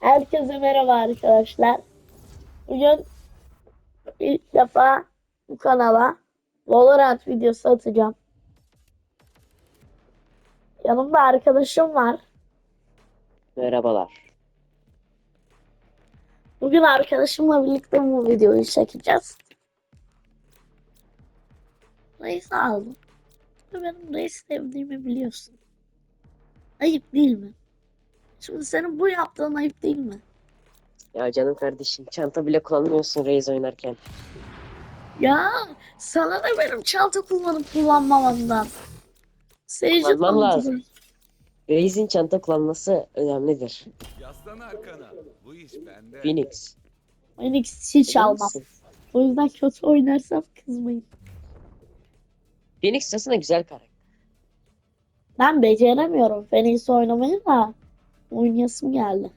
Herkese merhaba arkadaşlar. Bugün ilk defa bu kanala Valorant videosu atacağım. Yanımda arkadaşım var. Merhabalar. Bugün arkadaşımla birlikte bu videoyu çekeceğiz. Reis aldım. Benim reis sevdiğimi biliyorsun. Ayıp değil mi? Şimdi senin bu yaptığın ayıp değil mi? Ya canım kardeşim çanta bile kullanmıyorsun Raze oynarken. Ya sana da benim çanta kullanıp kullanmamamdan. Seyirci Kullanmam tanıtıyor. lazım. Raze'in çanta kullanması önemlidir. Yaslan arkana. Bu iş bende. Phoenix. Phoenix hiç Emin almam. O yüzden kötü oynarsam kızmayın. Phoenix aslında güzel karakter. Ben beceremiyorum Phoenix oynamayı da oynayasım geldi.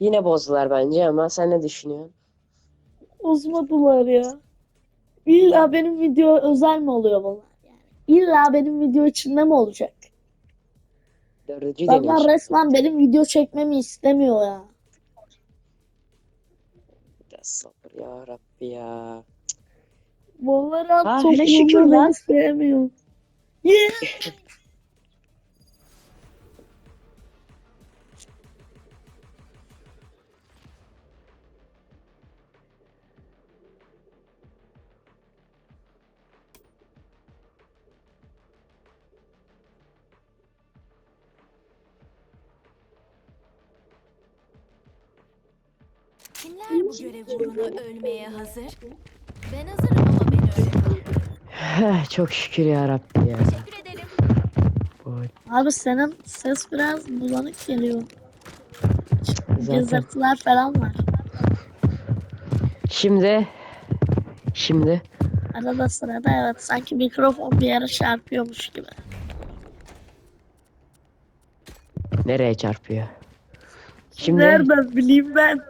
Yine bozdular bence ama sen ne düşünüyorsun? Bozmadılar ya. İlla benim video özel mi oluyor bunlar yani? İlla benim video içinde mi olacak? Dördüncü Adamlar demiş. resmen benim video çekmemi istemiyor ya. Ya sabır ya Rabbi ya. Valorant Ha, hele şükür lan. beni sevmiyor. Yeah. bu görev uğruna ölmeye hazır? Ben hazırım ama beni öyle kaldır. Heh, Çok şükür ya Rabbi ya. Teşekkür ederim. Abi senin ses biraz bulanık geliyor. Zaten. Cızırtılar falan var. Şimdi şimdi Arada sırada evet sanki mikrofon bir yere çarpıyormuş gibi. nereye çarpıyor? Şimdi Nereden bileyim ben?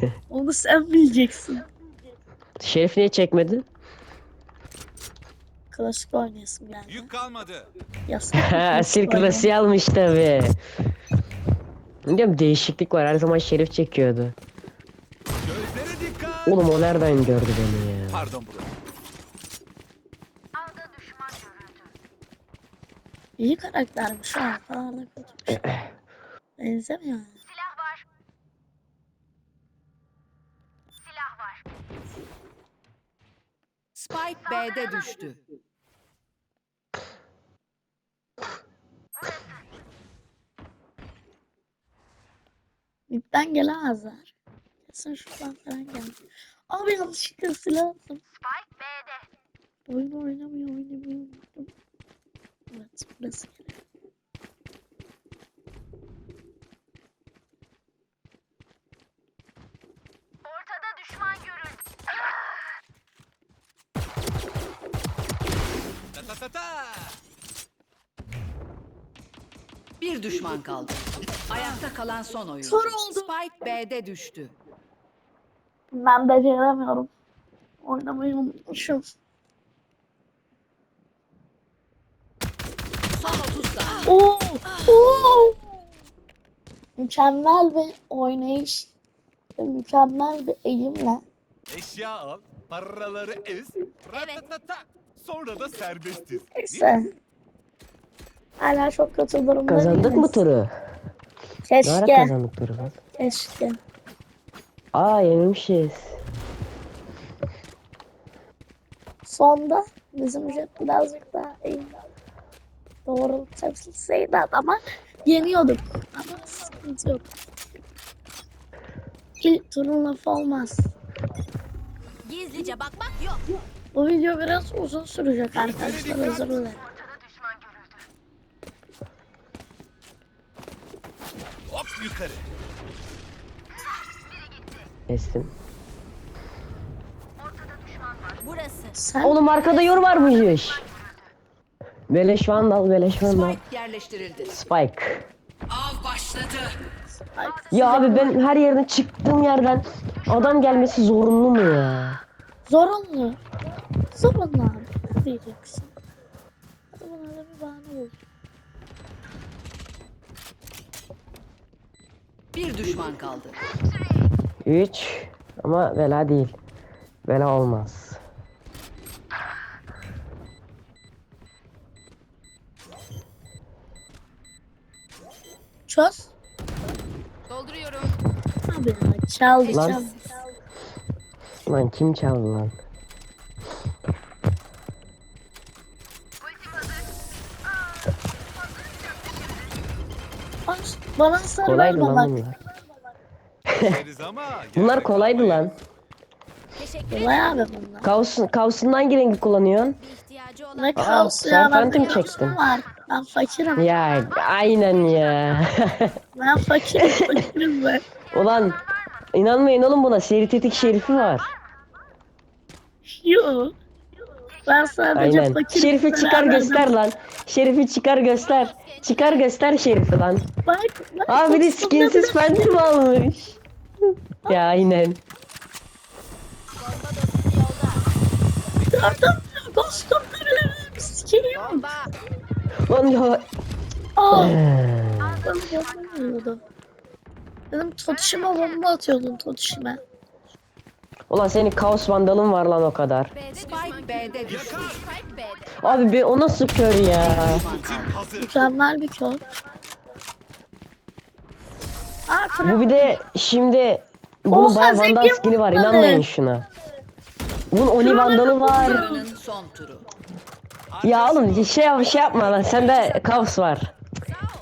Onu sen bileceksin. Şerif niye çekmedi? Klasik oynayasım geldi. Yük kalmadı. Yasak. Asil klasiği almış tabi. Diyorum değişiklik var. Her zaman Şerif çekiyordu. Gözlere dikkat. Oğlum o nereden gördü beni ya? Pardon bro. İyi karaktermiş ha. Kötüymüş. Benzemiyor. yani. Spike B'de düştü. Midden gelemezler. Kesin şuradan falan geldi. Abi yanlışlıkla silah aldım. Spike B'de. Oyun oynamıyor oynamıyor. Evet burası geliyor. Ta ta ta ta. Bir düşman kaldı. Ayakta kalan son oyuncu. Kör oldu. Spike B'de düştü. Ben beceremiyorum. Oynamayı unutmuşum. Son 30 saniye. Oo! Oo! Mükemmel bir oynayış. ve Mükemmel bir eğimle. Eşya al. Paraları ez. Ratatata. Sonra da serbestiz. Neyse. Hala çok kötü durumda Kazandık değiliz. mı turu? Ne ara Keşke. kazandık turu lan? Keşke. Aa yenilmişiz. Sonda bizim jet birazcık daha iyi. Doğru tepkiseydi adama yeniyorduk. Ama sıkıntı yok. İlk turun lafı olmaz. Gizlice bakmak yok. Bu video biraz uzun sürecek arkadaşlar özür dilerim. Hop yukarı. Kestim. Burası. Sen Oğlum arkada yor varmış. Beleş vandal, beleş vandal. Spike yerleştirildi. Spike. Av başladı. Ya abi ben her yerden çıktığım yerden adam gelmesi zorunlu mu ya? zorunlu. Ne diyeceksin? Hadi bana da bir bahane bul. Bir düşman kaldı. 3 ama vela değil. Vela olmaz. Çöz. Dolduruyorum. Abi ya çaldı Lan. çaldı. Lan kim çaldı lan? Bana sarı Kolaydı verme lan bak. bunlar. Deriz ama Bunlar gerçek kolaydı olmayı- lan. Teşekkür ederim. Kolay abi bunlar. Kaosun, kaosundan hangi rengi kullanıyorsun? Bir ihtiyacı olan Ne kaos sen ya ben Phantom kaosum çektin. var. Ben fakirim. Ya aynen ya. Ben fakirim fakirim ben. Ulan inanmayın oğlum buna seri tetik şerifi var. Yo. Ben sadece Aynen. fakirim. Şerifi çıkar beraber- göster lan. Şerifi çıkar göster. Çıkar göster şerifi lan. Bak, bak, Abi de skinsiz bile- phantom almış. ya aynen. Gördün mü? Kostümleri sikeyim. bomba. Lan ya. Aa. Ben yapamıyordum. Dedim Totuş'uma bomba atıyordun Totuş'uma. Ulan senin kaos vandalın var lan o kadar. Spike. B'de düştü. Abi be o nasıl kör ya? Mükemmel bir kör. Aa. Bu bir de şimdi bunun Oha, bayağı vandal zengin skill'i var inanmayın şuna. Bunun oni vandalı var. Yarının son turu. Ya oğlum şey yap şey yapma lan sende kaos var.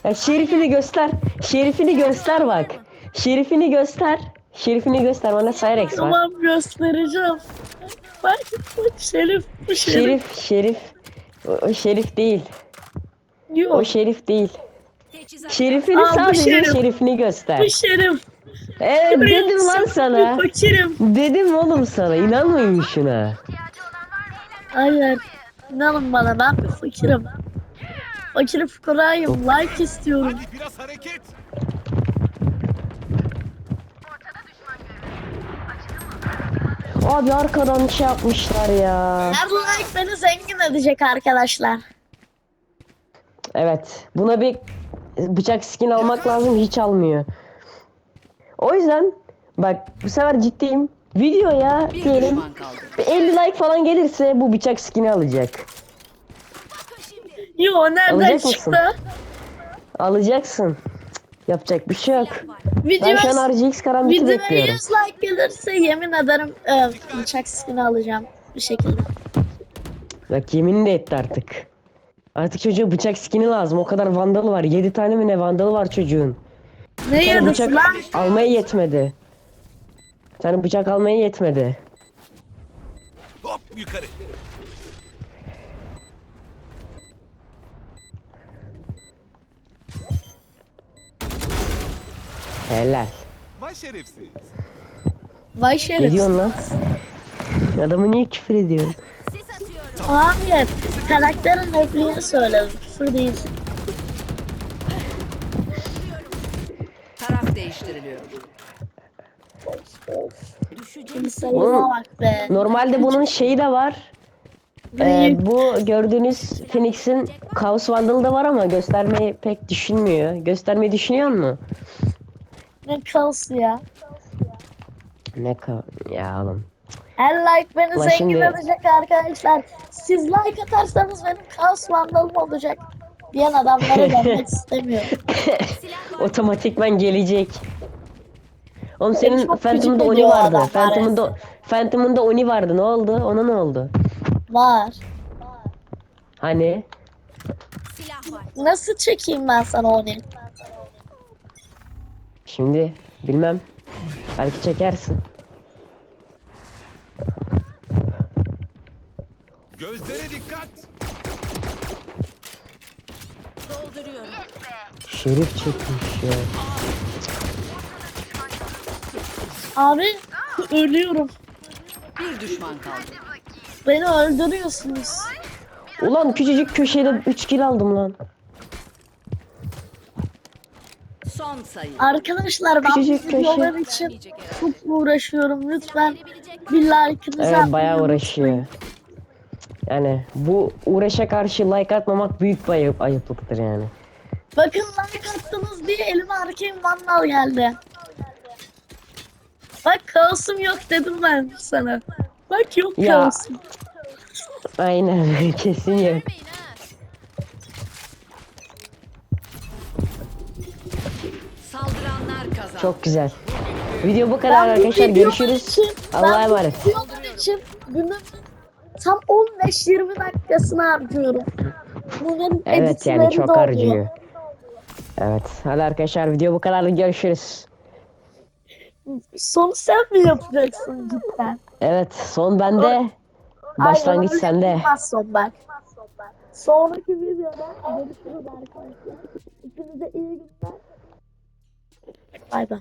Ya şerifini göster. Şerifini göster bak. Şerifini göster. Şerifini göster bana Cyrex var. Tamam göstereceğim. Bak bak Şerif bu Şerif. Şerif şerif. O, o şerif değil. Yok O şerif değil. Şerifini Aa, bu sadece şerif. şerifini göster. bu Şerif. Evet dedim lan sana. Fakirim. Dedim oğlum sana inanmayın şuna. Hayır. İnanın bana ben bir fakirim. Fakir fukarayım. Like istiyorum. Hadi biraz hareket. Abi arkadan şey yapmışlar ya. Her like beni zengin edecek arkadaşlar. Evet. Buna bir bıçak skin almak lazım hiç almıyor. O yüzden bak bu sefer ciddiyim. Videoya Bir diyelim düşman kaldı. bir 50 like falan gelirse bu bıçak skin'i alacak. Yo nereden Alacak mısın? çıktı? Alacaksın. Yapacak bir şey yok. Ben Videoya, şu an RGX karambiti videoya bekliyorum. 100 like gelirse yemin ederim e, bıçak skin'i alacağım bir şekilde. Bak yemin de etti artık. Artık çocuğa bıçak skin'i lazım. O kadar vandalı var. 7 tane mi ne vandalı var çocuğun. Ne yedisi bıçak lan? almaya yetmedi. Bir tane bıçak almaya yetmedi. Hop yukarı. Helal. Vay şerefsiz. Vay Ne şerif. diyorsun lan? Adamı niye küfür ediyorsun? Hayır. Karakterin repliğini söyledim. Küfür değil. Taraf değiştiriliyor. Kimselime bak be. Normalde bunun şeyi de var. Ee, bu gördüğünüz Phoenix'in Chaos Vandal'ı da var ama göstermeyi pek düşünmüyor. Göstermeyi düşünüyor mu? Ne kaosu ya. Ne ka ya oğlum. Her like beni Ulan zengin şimdi- edecek arkadaşlar. Siz like atarsanız benim kaos vandalım olacak. Diyen adamlara gelmek istemiyorum. Var. Otomatikman gelecek. Oğlum senin çok Phantom'da Oni ediyor vardı. adam Phantom'da Phantom'da Oni vardı. Ne oldu? Ona ne oldu? Var. Hani? Nasıl çekeyim ben sana onu? Şimdi bilmem. Belki çekersin. Gözlere dikkat. Dolduruyorum. Şerif çekmiş ya. Abi ölüyorum. Bir düşman kaldı. Beni öldürüyorsunuz. Ulan küçücük köşede 3 kill aldım lan. Son sayı. Arkadaşlar ben Küçücük bu videolar için çok uğraşıyorum. Lütfen bir like'ınızı Evet bayağı uğraşıyor. Yani bu uğraşa karşı like atmamak büyük bir ayıp, ayıplıktır yani. Bakın like attınız diye elime Arcane Vandal geldi. Bak kaosum yok dedim ben sana. Bak yok Ya. kaosum. Aynen kesin yok. Çok güzel. Video bu kadar Ben arkadaşlar. Görüşürüz. Allah'a ben emanet. için günün tam 15-20 dakikasını harcıyorum. Bunların Evet yani çok oluyor. harcıyor. Evet. Hadi arkadaşlar video bu kadar. Görüşürüz. Sonu sen mi yapacaksın cidden? Evet son bende. Başlangıç Aynen, sende. son bak. Sonraki videoda görüşürüz arkadaşlar. Hepinize iyi günler. Bay bay.